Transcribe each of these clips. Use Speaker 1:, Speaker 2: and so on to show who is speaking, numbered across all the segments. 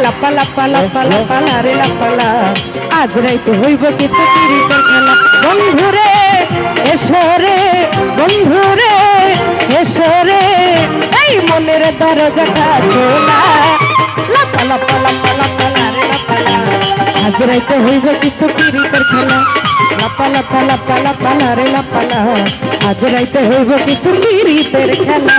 Speaker 1: এ লা পালা পালা পালা পালা রে পালা আজ রাইতে হইব কিছু পিরিতের খেলা বন্ধুরে এসো রে বন্ধুরে এসো রে। এই মনের দরজাটা খোলা লা পালা পালা পালা পালা রে পালা আজ রাইতে হইব কিছু পিরিতের খেলা লাপালা পালা পালা পালা রে লাপালা আজ রাইতে হইব কিছু পিরিতের খেলা।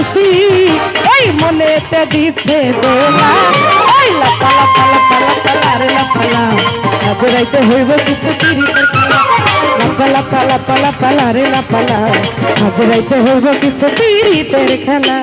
Speaker 1: খুশি। এই মনেতে দিচ্ছে দোলা ওই লাপালা পালা পালা পালা রে লাপালা আজ রাইতে হইব কিছু খেলা। লাপালা পালা পালা পালা রে লাপালা আজ রাইতে হইব কিছু পিরিতের খেলা।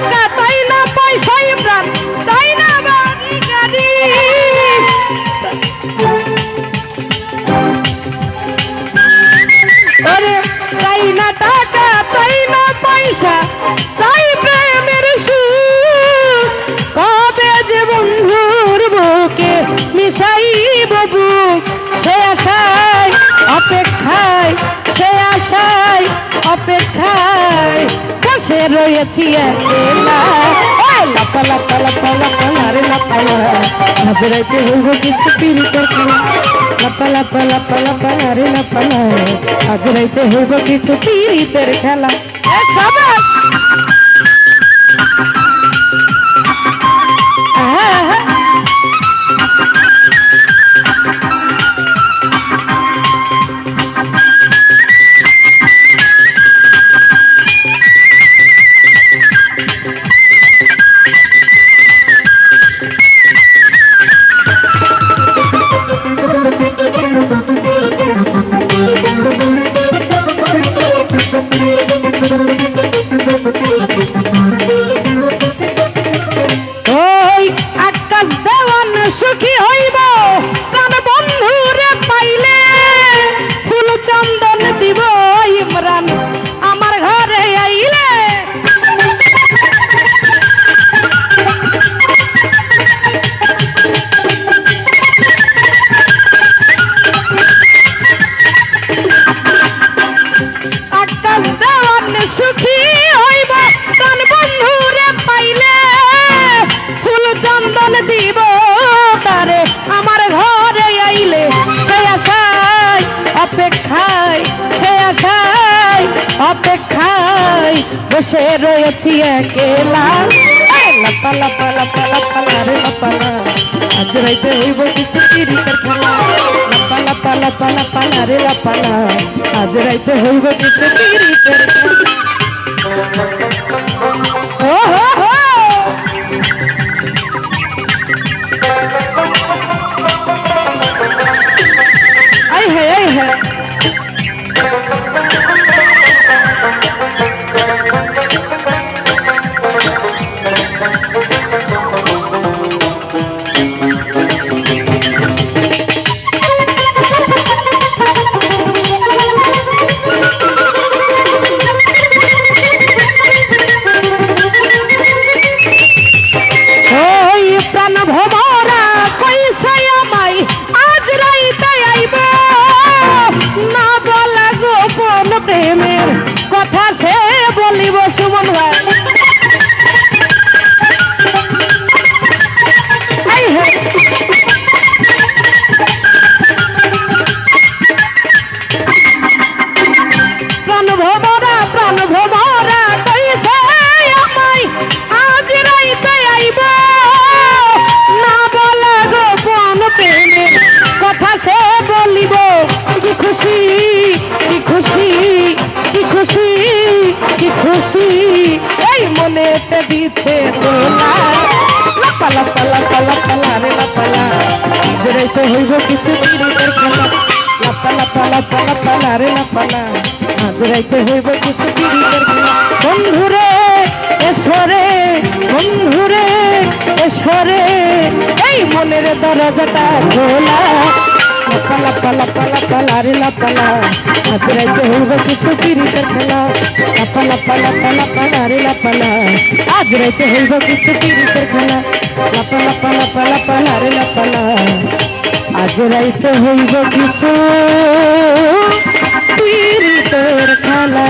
Speaker 1: টাকা চাই না পয়সাই প্রাণ না বাড়ি পয়সা, চাই প্রেমের সুখ। কবে যে বন্ধুর বুকে মিশাইব বুক, সে অপেক্ষায়, সে আশায় অপেক্ষায়। বসে রয়েছি লাপা লাপা লাপা লাপা লারে লাপা হাজরাইতে হইব কিছু পিরিতের খেলা লাপা লাপা লাপা লাপা লারে লাপা হাজরাইতে হইব কিছু আহা, বসে রয়েছি একেলা। লাপা লাপা লাপা লাপা রে লাপালা আজ রাইতে হইব কিছু পিরিতের খেলা। লাপা লাপা লাপা লাপা রে লাপালা আজ রাইতে হইব কিছু পিরিতের খেলা। প্রেমের কথা সে বলিব সুমন ভাই। প্রাণ ভমরা প্রাণ ভমরা এই মনেতে দিচ্ছে দোলা লাপালা পালা পালা পালা রে লাপালা জোরে তো হইব কিছু পিরিতের খেলা। লাপালা পালা পালা পালা রে লাপালা জোরাইতে হইব কিছু পিরিতের খেলা। বন্ধুরে এসরে বন্ধুরে এসরে এই মনের দরজাটা খোলা। লাপা লাপা লাপা লারে লাপা লা আজ রাইতে হইব কিছু পিরিতের খেলা। লাপা লাপা লাপা লাপা লারে লাপা লা আজ রাইতে হইব কিছু পিরিতের খেলা। লাপা লাপা লাপা লাপা লারে লাপা লা আজ রাইতে হইব কিছু পিরিতের খেলা।